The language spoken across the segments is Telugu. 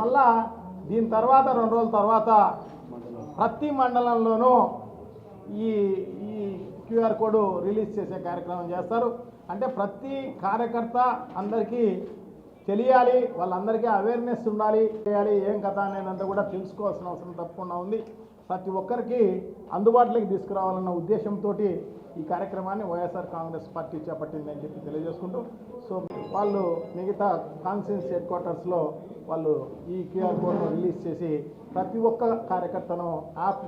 మళ్ళా దీని తర్వాత రెండు రోజుల తర్వాత ప్రతి మండలంలోనూ ఈ ఈ క్యూఆర్ కోడ్ రిలీజ్ చేసే కార్యక్రమం చేస్తారు. అంటే ప్రతి కార్యకర్త అందరికీ తెలియాలి వాళ్ళందరికీ అవేర్నెస్ ఉండాలి చేయాలి ఏం కథ అనేదంతా కూడా తెలుసుకోవాల్సిన అవసరం తప్పకుండా ఉంది. ప్రతి ఒక్కరికి అందుబాటులోకి తీసుకురావాలన్న ఉద్దేశంతో ఈ కార్యక్రమాన్ని వైఎస్ఆర్ కాంగ్రెస్ పార్టీ చేపట్టిందని చెప్పి తెలియజేసుకుంటూ సో వాళ్ళు మిగతా కాన్ఫరెన్స్ హెడ్ క్వార్టర్స్లో వాళ్ళు ఈ క్యూఆర్ కోడ్ను రిలీజ్ చేసి ప్రతి ఒక్క కార్యకర్తను యాప్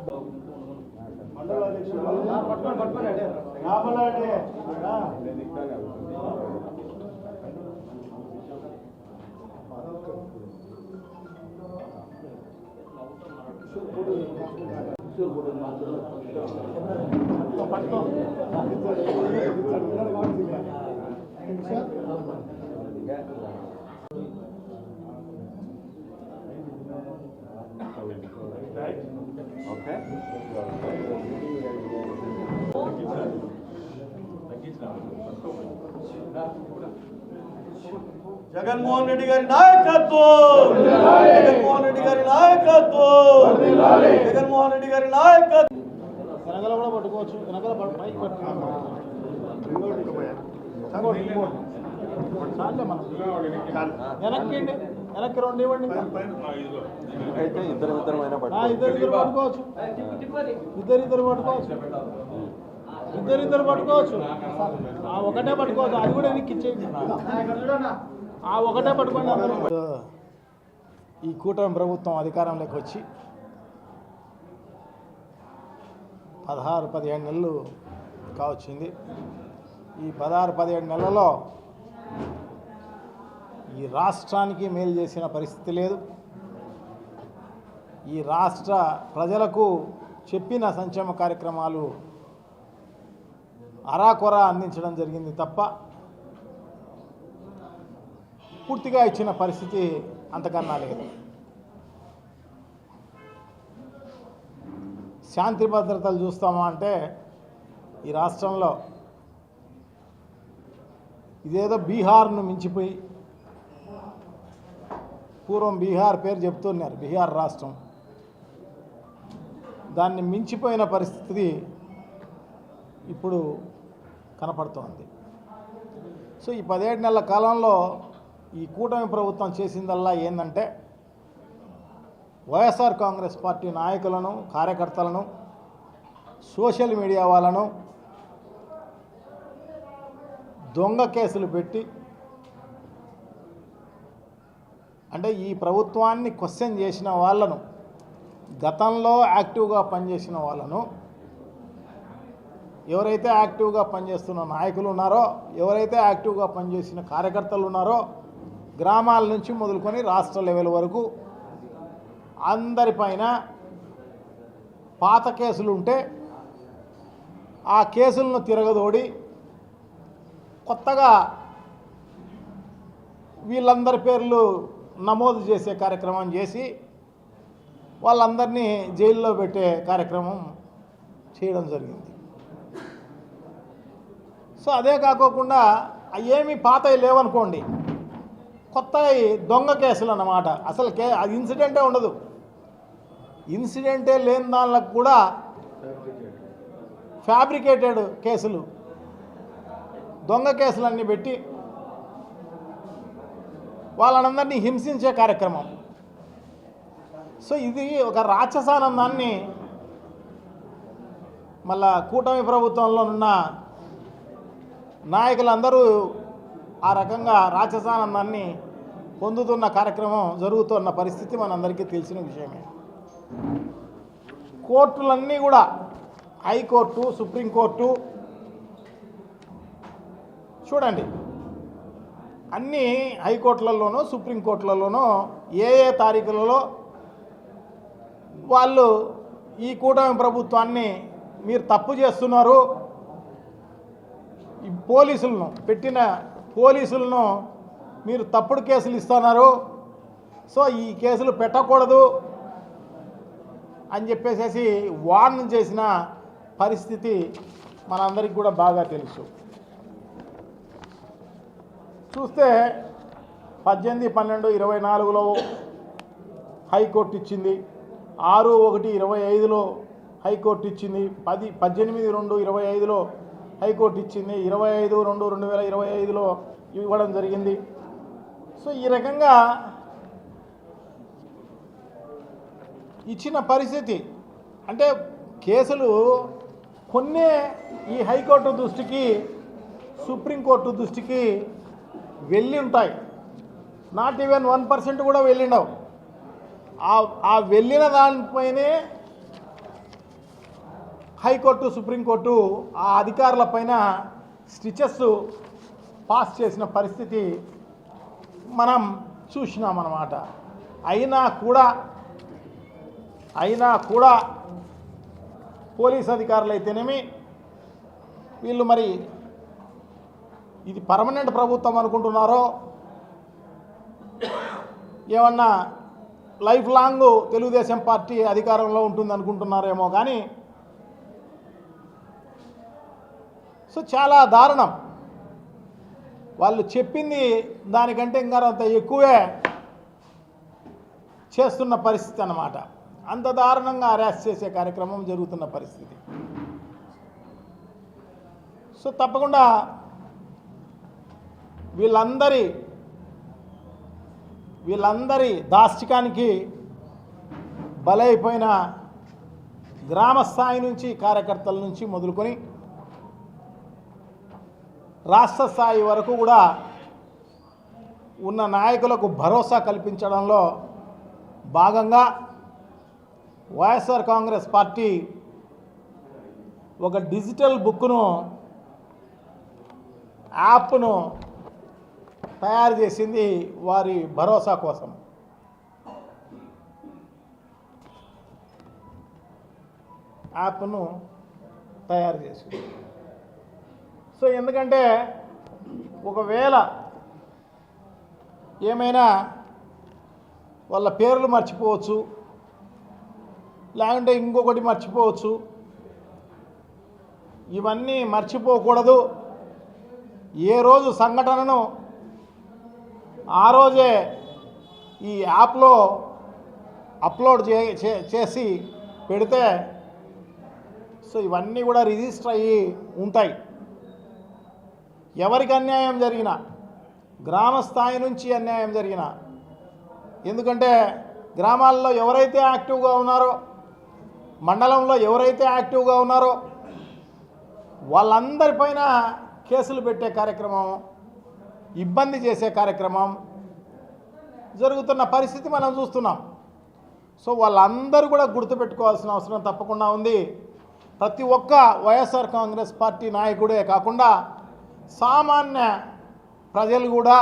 పట్టుకో జగన్మోహన్ రెడ్డి గారి నాయకత్వం. జగన్మోహన్ రెడ్డి గారి నాయకత్వం. జగన్మోహన్ రెడ్డి గారి నాయకత్వం. వెనకాల కూడా పట్టుకోవచ్చు. వెనకాల మనం వెనక్కి రెండు ఇవ్వండి. అయితే ఇద్దరు ఇద్దరమైనా ఆ, ఇద్దరు ఇద్దరు పట్టుకోవచ్చు. ఇద్దరు ఇద్దరు పట్టుకోవచ్చు. ఇద్దరు ఇద్దరు పట్టుకోవచ్చు. ఆ ఒకటే పట్టుకోవచ్చు. అది కూడా వెనక్కి ఇచ్చేయండి. ఒకటే పట్టుకోండి. ఈ కూటమి ప్రభుత్వం అధికారంలోకి వచ్చి పదహారు పదిహేడు నెలలు కావచ్చింది. ఈ పదహారు పదిహేడు నెలల్లో ఈ రాష్ట్రానికి మేలు చేసిన పరిస్థితి లేదు. ఈ రాష్ట్ర ప్రజలకు చెప్పిన సంక్షేమ కార్యక్రమాలు అరాకొర అందించడం జరిగింది తప్ప పూర్తిగా ఇచ్చిన పరిస్థితి అంతకన్నా లేదు. శాంతి భద్రతలు చూస్తామా అంటే ఈ రాష్ట్రంలో ఇదేదో బీహార్ను మించిపోయి పూర్వం బీహార్ పేరు చెప్తున్నారు బీహార్ రాష్ట్రం. దాన్ని మించిపోయిన పరిస్థితి ఇప్పుడు కనపడుతోంది. సో ఈ పదిహేడు నెలల కాలంలో ఈ కూటమి ప్రభుత్వం చేసిందల్లా ఏంటంటే వైఎస్ఆర్ కాంగ్రెస్ పార్టీ నాయకులను కార్యకర్తలను సోషల్ మీడియా వాళ్ళను దొంగ కేసులు పెట్టి అంటే ఈ ప్రభుత్వాన్ని క్వశ్చన్ చేసిన వాళ్ళను గతంలో యాక్టివ్గా పనిచేసిన వాళ్ళను ఎవరైతే యాక్టివ్గా పనిచేస్తున్న నాయకులు ఉన్నారో ఎవరైతే యాక్టివ్గా పనిచేసిన కార్యకర్తలు ఉన్నారో గ్రామాల నుంచి మొదలుకొని రాష్ట్ర లెవెల్ వరకు అందరిపైన పాత కేసులు ఉంటే ఆ కేసులను తిరగదోడి కొత్తగా వీళ్ళందరి పేర్లు నమోదు చేసే కార్యక్రమం చేసి వాళ్ళందరినీ జైల్లో పెట్టే కార్యక్రమం చేయడం జరిగింది. సో అదే కాకోకుండా ఏమి పాతవి లేవనుకోండి. కొత్త దొంగ కేసులు అన్నమాట అసలు కే అది ఇన్సిడెంటే ఉండదు. ఇన్సిడెంటే లేని దానిలకు కూడా ఫ్యాబ్రికేటెడ్ కేసులు. దొంగ కేసులన్నీ పెట్టి వాళ్ళందరినీ హింసించే కార్యక్రమం. సో ఇది ఒక రాక్షసానందాన్ని మళ్ళా కూటమి ప్రభుత్వంలో ఉన్న నాయకులందరూ ఆ రకంగా రాక్షసానందాన్ని పొందుతున్న కార్యక్రమం జరుగుతున్న పరిస్థితి మనందరికీ తెలిసిన విషయమే. కోర్టులన్నీ కూడా హైకోర్టు సుప్రీంకోర్టు చూడండి అన్ని హైకోర్టులలోనూ సుప్రీంకోర్టులలోనూ ఏ ఏ తారీఖులలో వాళ్ళు ఈ కూటమి ప్రభుత్వాన్ని మీరు తప్పు చేస్తున్నారు ఈ పోలీసులను పెట్టిన పోలీసులను మీరు తప్పుడు కేసులు ఇస్తున్నారు. సో ఈ కేసులు పెట్టకూడదు అని చెప్పేసేసి వార్న్ చేసిన పరిస్థితి మనందరికి కూడా బాగా తెలుసు. చూస్తే పద్దెనిమిది పన్నెండు ఇరవై నాలుగులో హైకోర్టు ఇచ్చింది ఆరు ఒకటి ఇరవై ఐదులో హైకోర్టు ఇచ్చింది పది పద్దెనిమిది రెండు ఇరవై ఐదులో హైకోర్టు ఇచ్చింది. ఇరవై ఐదు రెండు రెండు వేల ఇరవై ఐదులో ఇవ్వడం జరిగింది. సో ఈ రకంగా ఇచ్చిన పరిస్థితి. అంటే కేసులు కొన్నే ఈ హైకోర్టు దృష్టికి సుప్రీంకోర్టు దృష్టికి వెళ్ళి ఉంటాయి. నాట్ ఈవెన్ వన్ పర్సెంట్ కూడా వెళ్ళిండవు. ఆ ఆ వెళ్ళిన దానిపైనే హైకోర్టు సుప్రీంకోర్టు ఆ అధికారుల పైన స్టిచెస్ పాస్ చేసిన పరిస్థితి మనం చూసినామన్నమాట. అయినా కూడా అయినా కూడా పోలీస్ అధికారులు అయితేనేమి వీళ్ళు మరి ఇది పర్మనెంట్ ప్రభుత్వం అనుకుంటున్నారో ఏమన్నా లైఫ్ లాంగ్ తెలుగుదేశం పార్టీ అధికారంలో ఉంటుంది అనుకుంటున్నారేమో కానీ సో చాలా దారుణం. వాళ్ళు చెప్పింది దానికంటే ఇంకా అంత ఎక్కువే చేస్తున్న పరిస్థితి అన్నమాట. అంత దారుణంగా అరెస్ట్ చేసే కార్యక్రమం జరుగుతున్న పరిస్థితి. సో తప్పకుండా వీళ్ళందరి వీళ్ళందరి దాష్టికానికి బలైపోయిన గ్రామ స్థాయి నుంచి కార్యకర్తల నుంచి మొదలుకొని రాష్ట్ర స్థాయి వరకు కూడా ఉన్న నాయకులకు భరోసా కల్పించడంలో భాగంగా వైఎస్ఆర్ కాంగ్రెస్ పార్టీ ఒక డిజిటల్ బుక్ను యాప్ను తయారు చేసింది వారి భరోసా కోసం. యాప్ను తయారు చేసింది. సో ఎందుకంటే ఒకవేళ ఏమైనా వాళ్ళ పేర్లు మర్చిపోవచ్చు లేకుంటే ఇంకొకటి మర్చిపోవచ్చు ఇవన్నీ మర్చిపోకూడదు. ఏ రోజు సంఘటనను ఆ రోజే ఈ యాప్లో అప్లోడ్ చే చే- చేసి పెడితే సో ఇవన్నీ కూడా రిజిస్టర్ అయ్యి ఉంటాయి. ఎవరికి అన్యాయం జరిగినా గ్రామ స్థాయి నుంచి అన్యాయం జరిగినా ఎందుకంటే గ్రామాల్లో ఎవరైతే యాక్టివ్గా ఉన్నారో మండలంలో ఎవరైతే యాక్టివ్గా ఉన్నారో వాళ్ళందరిపైన కేసులు పెట్టే కార్యక్రమం ఇబ్బంది చేసే కార్యక్రమం జరుగుతున్న పరిస్థితి మనం చూస్తున్నాం. సో వాళ్ళందరూ కూడా గుర్తుపెట్టుకోవాల్సిన అవసరం తప్పకుండా ఉంది. ప్రతి ఒక్క వైఎస్ఆర్ కాంగ్రెస్ పార్టీ నాయకుడే కాకుండా సామాన్య ప్రజలు కూడా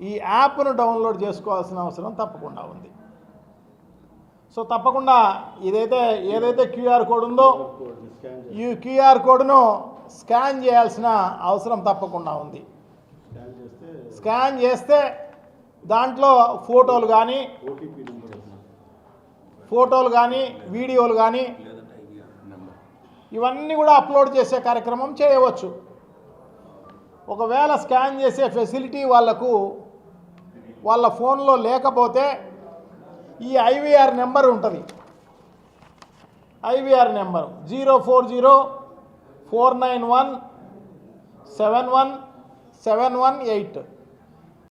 ఈ యాప్ను డౌన్లోడ్ చేసుకోవాల్సిన అవసరం తప్పకుండా ఉంది. సో తప్పకుండా ఇదైతే ఏదైతే క్యూఆర్ కోడ్ ఉందో ఈ క్యూఆర్ కోడ్ను స్కాన్ చేయాల్సిన అవసరం తప్పకుండా ఉంది. స్కాన్ చేస్తే దాంట్లో ఫోటోలు కానీ ఫోటోలు కానీ వీడియోలు కానీ ఇవన్నీ కూడా అప్లోడ్ చేసే కార్యక్రమం చేయవచ్చు. ఒకవేళ స్కాన్ చేసే ఫెసిలిటీ వాళ్ళకు వాళ్ళ ఫోన్లో లేకపోతే ఈ ఐవీఆర్ నెంబర్ ఉంటుంది. IVR number. Zero four zero four nine one seven one seven one eight.